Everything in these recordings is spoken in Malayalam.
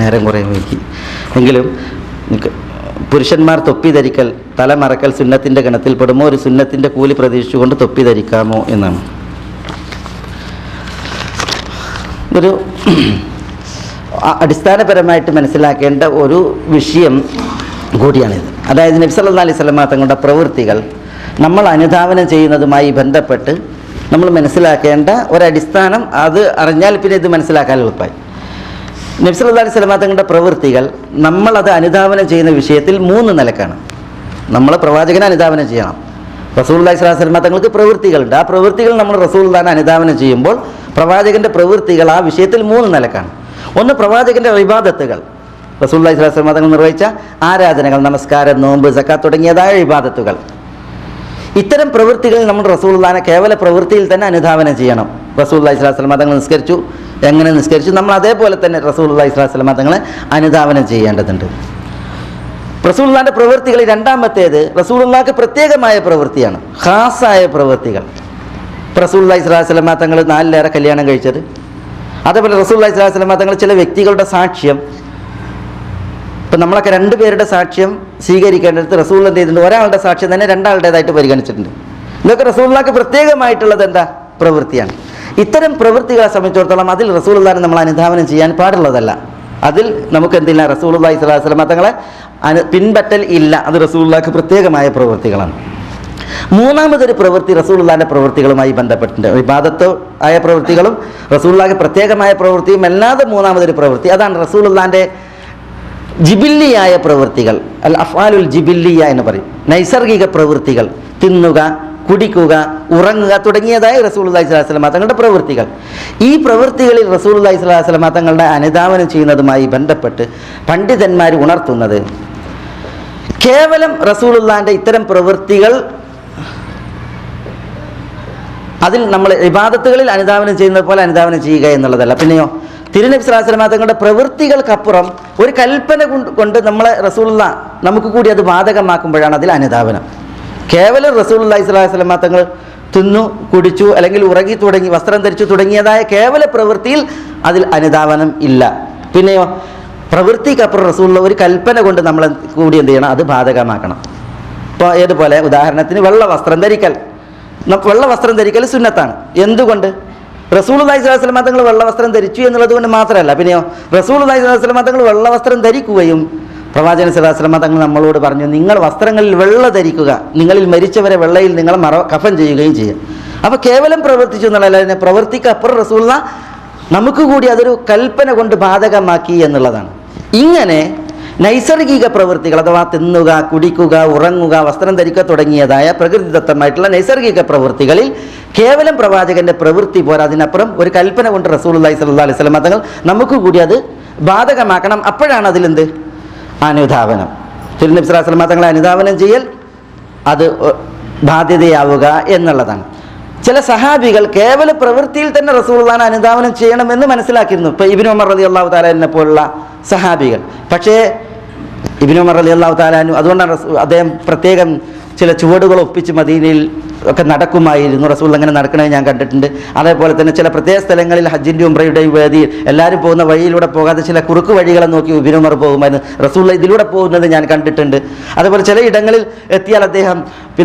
നേരം കുറേ വൈകി. എങ്കിലും നിക്ക് പുരുഷന്മാർ തൊപ്പി ധരിക്കൽ തല മറക്കൽ സുന്നത്തിന്റെ ഗണത്തിൽപ്പെടുമോ? ഒരു സുന്നത്തിന്റെ കൂലി പ്രതീക്ഷിച്ചുകൊണ്ട് തൊപ്പി ധരിക്കാമോ എന്നാണ്. ഒരു അടിസ്ഥാനപരമായിട്ട് മനസ്സിലാക്കേണ്ട ഒരു വിഷയം കൂടിയാണിത്. അതായത് നബി സല്ലല്ലാഹു അലൈഹി സ്വലമ തങ്ങളുടെ പ്രവൃത്തികൾ നമ്മൾ അനുധാവനം ചെയ്യുന്നതുമായി ബന്ധപ്പെട്ട് നമ്മൾ മനസ്സിലാക്കേണ്ട ഒരടിസ്ഥാനം അത് അറിഞ്ഞാൽ പിന്നെ ഇത് മനസ്സിലാക്കാൻ എളുപ്പമായി. നബി സ്വലമാങ്ങളുടെ പ്രവൃത്തികൾ നമ്മളത് അനുധാവനം ചെയ്യുന്ന വിഷയത്തിൽ മൂന്ന് നിലക്കാണ്. നമ്മൾ പ്രവാചകനെ അനുധാവനം ചെയ്യണം. റസൂൽ അലൈഹി സ്വലാഹു സ്വലമ തങ്ങൾക്ക് പ്രവൃത്തികളുണ്ട്. ആ പ്രവൃത്തികൾ നമ്മൾ റസൂൽ തന്നെ അനുധാവനം ചെയ്യുമ്പോൾ പ്രവാചകന്റെ പ്രവൃത്തികൾ ആ വിഷയത്തിൽ മൂന്ന് നിലക്കാണ്. ഒന്ന് പ്രവാചകന്റെ വിവാദത്തുകൾ റസൂൽ അലൈഹി സ്വലാഹു സ്വലമ തങ്ങൾ നിർവഹിച്ച ആരാധനകൾ നമസ്കാരം നോമ്പ് സക്കാത്ത് തുടങ്ങിയതായ വിവാദത്തുകൾ ഇത്തരം പ്രവൃത്തികൾ നമ്മൾ റസൂൽദാനെ കേവല പ്രവൃത്തിയിൽ തന്നെ അനുധാവനം ചെയ്യണം. റസൂൽ അലൈഹി സ്വലാസ്ലം തങ്ങൾ നിസ്കരിച്ചു. എങ്ങനെ നിസ്കരിച്ചു? നമ്മൾ അതേപോലെ തന്നെ റസൂൽ അലൈഹി സ്വലാസ്ലം തങ്ങളെ അനുധാവനം ചെയ്യേണ്ടതുണ്ട്. റസൂള്ളാന്റെ പ്രവൃത്തികളിൽ രണ്ടാമത്തേത് റസൂലുള്ളാക്ക് പ്രത്യേകമായ പ്രവൃത്തിയാണ്. ഖാസായ പ്രവൃത്തികൾ. അലൈഹി സ്വലാസ്ലമ തങ്ങൾ നാലിലേറെ കല്യാണം കഴിച്ചത്. അതേപോലെ അലൈഹി സ്വലാസ്ലമ തങ്ങൾ ചില വ്യക്തികളുടെ സാക്ഷ്യം. ഇപ്പം നമ്മളൊക്കെ രണ്ട് പേരുടെ സാക്ഷ്യം സ്വീകരിക്കേണ്ടത് റസൂൾ എന്ത് ചെയ്തിട്ടുണ്ട്? ഒരാളുടെ സാക്ഷ്യം തന്നെ രണ്ടാളുടേതായിട്ട് പരിഗണിച്ചിട്ടുണ്ട്. ഇതൊക്കെ റസൂള്ളാക്ക് പ്രത്യേകമായിട്ടുള്ളത് എന്താ? പ്രവൃത്തിയാണ്. ഇത്തരം പ്രവൃത്തികളെ സംബന്ധിച്ചിടത്തോളം അതിൽ റസൂലുള്ളാനെ നമ്മൾ അനുധാവനം ചെയ്യാൻ പാടുള്ളതല്ല. അതിൽ നമുക്ക് എന്തില്ല? റസൂലുള്ളാഹി സ്വലാഹു വസ്ലമ തങ്ങളെ അനു പിൻപറ്റൽ ഇല്ല. അത് റസൂലുള്ളാക്ക് പ്രത്യേകമായ പ്രവൃത്തികളാണ്. മൂന്നാമതൊരു പ്രവൃത്തി റസൂലുള്ളാന്റെ പ്രവൃത്തികളുമായി ബന്ധപ്പെട്ടിട്ടുണ്ട്. വിവാദത്തോ ആയ പ്രവൃത്തികളും റസൂലുള്ളാക്ക് പ്രത്യേകമായ പ്രവൃത്തിയും അല്ലാതെ മൂന്നാമതൊരു പ്രവൃത്തി അതാണ് റസൂലുള്ളാന്റെ ജിബില്ലിയായ പ്രവൃത്തികൾ. അൽ അഫാലുൽ ജിബില്ലിയ എന്ന് പറയും. നൈസർഗിക പ്രവൃത്തികൾ. തിന്നുക കുടിക്കുക ഉറങ്ങുക തുടങ്ങിയതായ റസൂൽ അലൈഹി സ്വലാസ്ലമ തങ്ങളുടെ പ്രവൃത്തികൾ. ഈ പ്രവൃത്തികളിൽ റസൂൽ അലൈഹി സ്വലാസ്ലമ തങ്ങളുടെ അനുധാവനം ചെയ്യുന്നതുമായി ബന്ധപ്പെട്ട് പണ്ഡിതന്മാർ ഉണർത്തുന്നത് കേവലം റസൂലുള്ളാന്റെ ഇത്തരം പ്രവൃത്തികൾ അതിൽ നമ്മൾ വിവാദത്തുകളിൽ അനുധാവനം ചെയ്യുന്നത് പോലെ അനുധാവനം ചെയ്യുക എന്നുള്ളതല്ല. പിന്നെയോ തിരുനബി സ്വലാസ്ലമ തങ്ങളുടെ പ്രവൃത്തികൾക്കപ്പുറം ഒരു കൽപ്പന കൊണ്ട് കൊണ്ട് നമ്മളെ റസൂലുള്ള നമുക്ക് കൂടി അത് ബാധകമാക്കുമ്പോഴാണ് അതിൽ അനുധാവനം കേവലം റസൂൽ സ്വലാസ്ലമ തങ്ങൾ തിന്നു കുടിച്ചു അല്ലെങ്കിൽ ഉറങ്ങി തുടങ്ങി വസ്ത്രം ധരിച്ചു തുടങ്ങിയതായ കേവല പ്രവൃത്തിയിൽ അതിൽ അനുധാവനം ഇല്ല. പിന്നെയോ പ്രവൃത്തിക്കപ്പുറം റസൂലുള്ള ഒരു കൽപ്പന കൊണ്ട് നമ്മൾ കൂടി എന്ത് ചെയ്യണം? അത് ബാധകമാക്കണം. ഇപ്പോൾ ഏതുപോലെ? ഉദാഹരണത്തിന് വെള്ള വസ്ത്രം ധരിക്കൽ. വെള്ള വസ്ത്രം ധരിക്കൽ സുന്നത്താണ്. എന്തുകൊണ്ട്? റസൂൽ അലൈഹി സ്വലാസ്ലം തങ്ങൾ വെള്ള വസ്ത്രം ധരിച്ചു എന്നുള്ളത് കൊണ്ട് മാത്രമല്ല. പിന്നെയോ റസൂൽ അലൈഹി സ്വലാസ്ലം തങ്ങൾ വെള്ള വസ്ത്രം ധരിക്കുകയും പ്രവാചകൻ സദാശ്രമ തങ്ങൾ നമ്മളോട് പറഞ്ഞു നിങ്ങൾ വസ്ത്രങ്ങളിൽ വെള്ള ധരിക്കുക നിങ്ങളിൽ മരിച്ചവരെ വെള്ളയിൽ നിങ്ങൾ മറ കഫൻ ചെയ്യുകയും ചെയ്യും. അപ്പോൾ കേവലം പ്രവർത്തിച്ചു എന്നുള്ളതല്ല അതിനെ പ്രവർത്തിക്കപ്പുറം റസൂല നമുക്ക് കൂടി അതൊരു കൽപ്പന കൊണ്ട് ബാധകമാക്കി എന്നുള്ളതാണ്. ഇങ്ങനെ നൈസർഗിക പ്രവൃത്തികൾ അഥവാ തിന്നുക കുടിക്കുക ഉറങ്ങുക വസ്ത്രം ധരിക്കുക തുടങ്ങിയതായ പ്രകൃതിദത്തമായിട്ടുള്ള നൈസർഗിക പ്രവൃത്തികളിൽ കേവലം പ്രവാചകന്റെ പ്രവൃത്തി പോരാ. അതിനപ്പുറം ഒരു കൽപ്പന കൊണ്ട് റസൂൽ അള്ളഹി സ്വല്ലാ അലൈഹി സ്വലം തങ്ങൾ നമുക്ക് കൂടി അത് ബാധകമാക്കണം. അപ്പോഴാണ് അതിലെന്ത്? അനുധാവനം. തിരുനബി സ്വലാഹു വസ്ലമ തങ്ങളെ അനുധാവനം ചെയ്യൽ അത് ബാധ്യതയാവുക എന്നുള്ളതാണ്. ചില സഹാബികൾ കേവല പ്രവൃത്തിയിൽ തന്നെ റസൂള്ളാൻ അനുധാവനം ചെയ്യണമെന്ന് മനസ്സിലാക്കിയിരുന്നു. ഇപ്പോൾ ഇബിൻ ഉമർ റതി അള്ളാഹു താലെ പോലുള്ള സഹാബികൾ. പക്ഷേ ഇബിൻ ഉമർ റലി അള്ളാഹു താലാനു അതുകൊണ്ടാണ് അദ്ദേഹം പ്രത്യേകം ചില ചുവടുകൾ ഒപ്പിച്ച് മദീനയിൽ ഒക്കെ നടക്കുമായിരുന്നു. റസൂൽ അങ്ങനെ നടക്കണത് ഞാൻ കണ്ടിട്ടുണ്ട്. അതേപോലെ തന്നെ ചില പ്രത്യേക സ്ഥലങ്ങളിൽ ഹജ്ജിന്റെ ഉംറയുടെയും വേദിയിൽ എല്ലാവരും പോകുന്ന വഴിയിലൂടെ പോകാതെ ചില കുറുക്ക് വഴികളെ നോക്കി ഉബിനുമർ പോകുമായിരുന്നു. റസൂൽ ഇതിലൂടെ പോകുന്നത് ഞാൻ കണ്ടിട്ടുണ്ട്. അതേപോലെ ചില ഇടങ്ങളിൽ എത്തിയാൽ അദ്ദേഹം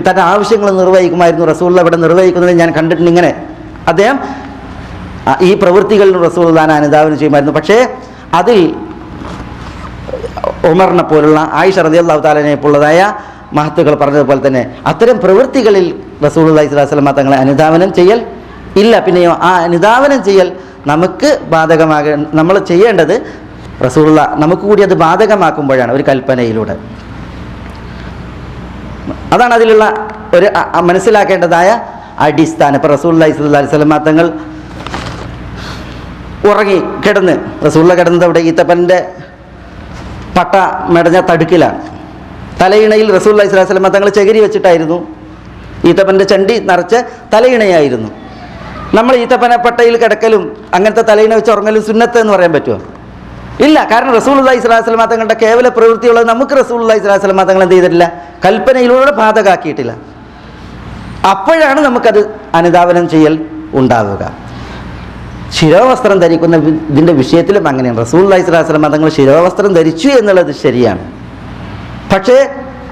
തന്റെ ആവശ്യങ്ങൾ നിർവഹിക്കുമായിരുന്നു. റസൂൽ അവിടെ നിർവഹിക്കുന്നത് ഞാൻ കണ്ടിട്ടുണ്ട് ഇങ്ങനെ. അദ്ദേഹം ഈ പ്രവൃത്തികളിൽ റസൂൽ താൻ അനുധാവനം ചെയ്യുമായിരുന്നു. പക്ഷേ അതിൽ ഉമറിനെ പോലുള്ള ആയിഷ റതി അള്ളാഹു താലനെ പോലുള്ളതായ മഹത്തുക്കൾ പറഞ്ഞതുപോലെ തന്നെ അത്തരം പ്രവൃത്തികളിൽ റസൂൾ അള്ളഹി സ്വലാസ്ലമ തങ്ങളെ അനുധാവനം ചെയ്യൽ ഇല്ല. പിന്നെയോ ആ അനുധാവനം ചെയ്യൽ നമുക്ക് ബാധകമാക നമ്മൾ ചെയ്യേണ്ടത് റസൂള്ള നമുക്ക് കൂടി അത് ബാധകമാക്കുമ്പോഴാണ് ഒരു കൽപ്പനയിലൂടെ. അതാണ് അതിലുള്ള ഒരു മനസ്സിലാക്കേണ്ടതായ അടിസ്ഥാനം. ഇപ്പോൾ റസൂൾ അള്ളഹി സ്വല്ലി സ്വലമ തങ്ങൾ ഉറങ്ങി കിടന്ന് റസൂള്ള കിടന്നത് അവിടെ ഈത്തപ്പന്റെ പട്ട മെടഞ്ഞ തടുക്കിലാണ് തലയിണയിൽ റസൂൽ അലൈഹി സ്വലാഹു വസ്ലമ തങ്ങൾ ചകിരി വെച്ചിട്ടായിരുന്നു. ഈത്തപ്പന്റെ ചണ്ടി നിറച്ച് തലയിണയായിരുന്നു. നമ്മൾ ഈത്തപ്പന പട്ടയിൽ കിടക്കലും അങ്ങനത്തെ തലയിണ വെച്ച് ഉറങ്ങലും സുന്നത്ത് എന്ന് പറയാൻ പറ്റുമോ? ഇല്ല കാരണം റസൂൽ അള്ളഹി സ്വലാഹു വസ്ലമ തങ്ങളുടെ കേവല പ്രവൃത്തിയുള്ളത് നമുക്ക് റസൂൽ അള്ളഹി സ്വലാഹു വസ്ലമ തങ്ങൾ എന്ത് ചെയ്തിട്ടില്ല? കൽപ്പനയിലൂടെ ബാധകാക്കിയിട്ടില്ല. അപ്പോഴാണ് നമുക്കത് അനുധാവനം ചെയ്യൽ ഉണ്ടാവുക. ശിരോവസ്ത്രം ധരിക്കുന്ന ഇതിന്റെ വിഷയത്തിലും അങ്ങനെയാണ്. റസൂൽ അലൈഹി സ്വലാസ്ലം തങ്ങൾ ശിരോവസ്ത്രം ധരിച്ചു എന്നുള്ളത് ശരിയാണ്. പക്ഷേ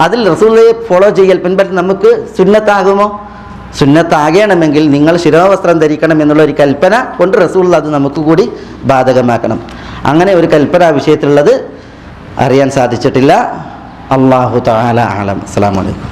അതിൽ റസൂലയെ ഫോളോ ചെയ്യൽ പിൻപറ്റി നമുക്ക് സുന്നത്താകുമോ? സുന്നത്താകണമെങ്കിൽ നിങ്ങൾ ശിരോവസ്ത്രം ധരിക്കണം എന്നുള്ള ഒരു കൽപ്പന കൊണ്ട് റസൂൾ അത് നമുക്ക് കൂടി ബാധകമാക്കണം. അങ്ങനെ ഒരു കൽപ്പന വിഷയത്തിലുള്ളത് അറിയാൻ സാധിച്ചിട്ടില്ല. അള്ളാഹു താല ആലം അസ്സാം വലൈക്കും